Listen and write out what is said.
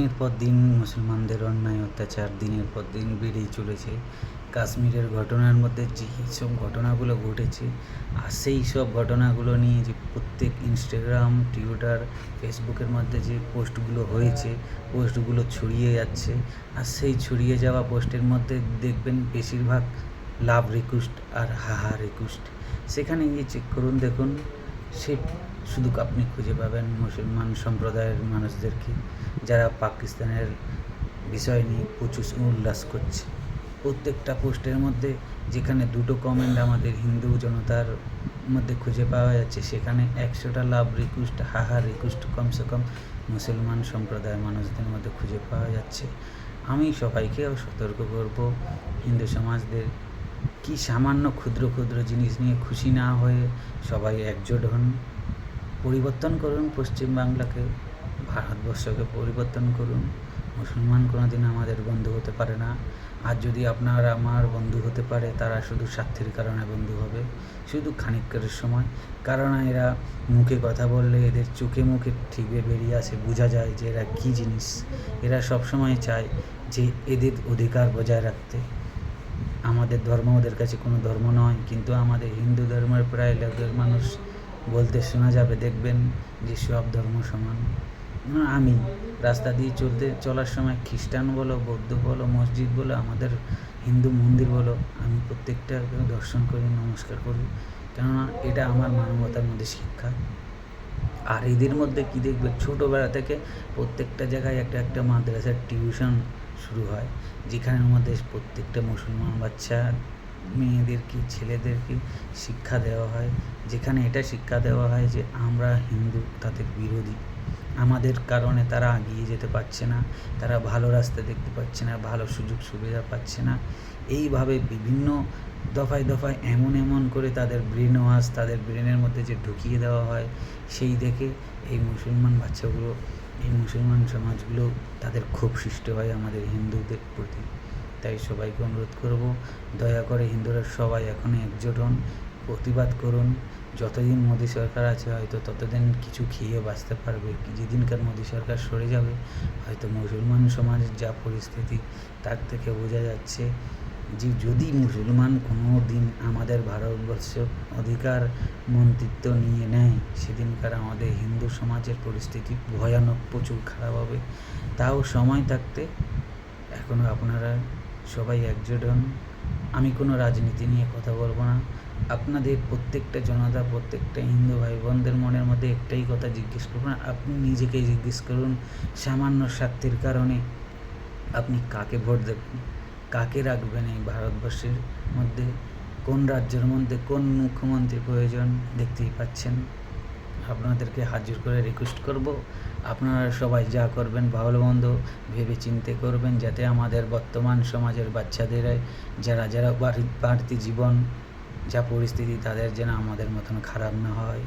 দিনের পর দিন মুসলমানদের অন্যায়, অত্যাচার দিনের পর দিন বেড়েই চলেছে। কাশ্মীরের ঘটনার মধ্যে যে সব ঘটনাগুলো ঘটেছে আর সেই সব ঘটনাগুলো নিয়ে যে প্রত্যেক ইনস্টাগ্রাম, টুইটার, ফেসবুকের মধ্যে যে পোস্টগুলো হয়েছে, পোস্টগুলো ছড়িয়ে যাচ্ছে আর সেই ছড়িয়ে যাওয়া পোস্টের মধ্যে দেখবেন বেশিরভাগ লাভ রিকোয়েস্ট আর হাহা রিকোয়েস্ট। সেখানে গিয়ে চেক করুন, দেখুন, সে শুধু আপনি খুঁজে পাবেন মুসলমান সম্প্রদায়ের মানুষদেরকে, যারা পাকিস্তানের বিষয় নিয়ে প্রচুর উল্লাস করছে। প্রত্যেকটা পোস্টের মধ্যে যেখানে দুটো কমেন্ট আমাদের হিন্দু জনতার মধ্যে খুঁজে পাওয়া যাচ্ছে, সেখানে একশোটা লাভ রিকোয়েস্ট হাহা রিকোয়েস্ট কমসে কম মুসলমান সম্প্রদায়ের মানুষদের মধ্যে খুঁজে পাওয়া যাচ্ছে। আমি সবাইকে সতর্ক করব, হিন্দু সমাজদের কি সামান্য ক্ষুদ্র ক্ষুদ্র জিনিস নিয়ে খুশি না হয়ে সবাই একজোট হন। পরিবর্তন করুন পশ্চিমবাংলাকে ভারতবর্ষকে পরিবর্তন করুন। মুসলমান কোনোদিন আমাদের বন্ধু হতে পারে না। আর যদি আপনার আমার বন্ধু হতে পারে, তারা শুধু স্বার্থের কারণে বন্ধু হবে, শুধু খানিকের সময়। কারণ এরা মুখে কথা বললে এদের চোখে মুখে ঠিকভাবে বেরিয়ে আসে, বোঝা যায় যে এরা কী জিনিস। এরা সবসময় চায় যে এদের অধিকার বজায় রাখতে। আমাদের ধর্ম ওদের কাছে কোনো ধর্ম নয়, কিন্তু আমাদের হিন্দু ধর্মের প্রায় লোকের মানুষ বলতে শোনা যাবে, দেখবেন যে সব ধর্ম সমান। আমি রাস্তা দিয়ে চলতে, চলার সময় খ্রিস্টান বলো, বৌদ্ধ বলো, মসজিদ বলো, আমাদের হিন্দু মন্দির বলো, আমি প্রত্যেকটা দর্শন করি, নমস্কার করি। কেননা এটা আমার মানবতার মধ্যে শিক্ষা। আর এদের মধ্যে কী দেখবে, ছোটোবেলা থেকে প্রত্যেকটা জায়গায় একটা একটা মাদ্রাসার টিউশন শুরু হয়, যেখানের মধ্যে প্রত্যেকটা মুসলমান বাচ্চা, মেয়েদেরকে, ছেলেদেরকে শিক্ষা দেওয়া হয়। যেখানে এটা শিক্ষা দেওয়া হয় যে আমরা হিন্দু, তাদের বিরোধী। আমাদের কারণে তারা এগিয়ে যেতে পারছে না, তারা ভালো রাস্তা দেখতে পাচ্ছে না, ভালো সুযোগ সুবিধা পাচ্ছে না। এইভাবে বিভিন্ন দফায় দফায় এমন এমন করে তাদের ব্রেন ওয়াশ তাদের ব্রেনের মধ্যে যে ঢুকিয়ে দেওয়া হয়, সেই দেখে এই মুসলমান বাচ্চাগুলো, এই মুসলমান সমাজগুলো তাদের ক্ষোভ সৃষ্টি হয় আমাদের হিন্দুদের প্রতি। তাই সবাইকে অনুরোধ করব, দয়া করে হিন্দুরা সবাই এখন একজোট হন। প্রতিবাদ করুন। যতদিন মোদী সরকার আছে, হয়তো ততদিন কিছু খেয়ে বাঁচতে পারবে। যেদিনকার মোদী সরকার সরে যাবে, হয়তো মুসলমান সমাজের যা পরিস্থিতি, তার থেকে বোঝা যাচ্ছে যে যদি মুসলমান কোনো দিন আমাদের ভারতবর্ষ অধিকার, মন্ত্রিত্ব নিয়ে নেয়, সেদিনকার আমাদের হিন্দু সমাজের পরিস্থিতি ভয়ানক, প্রচুর খারাপ হবে। তাও সময় থাকতে এখনও আপনারা সবাই একজোট হন। আমি কোনো রাজনীতি নিয়ে কথা বলব না। আপনাদের প্রত্যেকটা জনতা, প্রত্যেকটা হিন্দু ভাই বোনদের মনের মধ্যে একটাই কথা জিজ্ঞেস করবেন আপনি নিজেকে জিজ্ঞেস করুন সামান্য স্বার্থের কারণে আপনি কাকে ভোট দেবেন? কাকে রাখবেন এই ভারতবর্ষের মধ্যে? কোন রাজ্যের মধ্যে কোন মুখ্যমন্ত্রী প্রয়োজন? দেখতেই পাচ্ছেন। আপনাদেরকে হাজির করে রিকোয়েস্ট করব। আপনারা সবাই যা করবেন ভালো মন্দ ভেবে চিনতে করবেন যাতে আমাদের বর্তমান সমাজের বাচ্চাদের যারা যারা বাড়ি, বাড়তি জীবন যা পরিস্থিতি তাদের যেন আমাদের মতন খারাপ না হয়।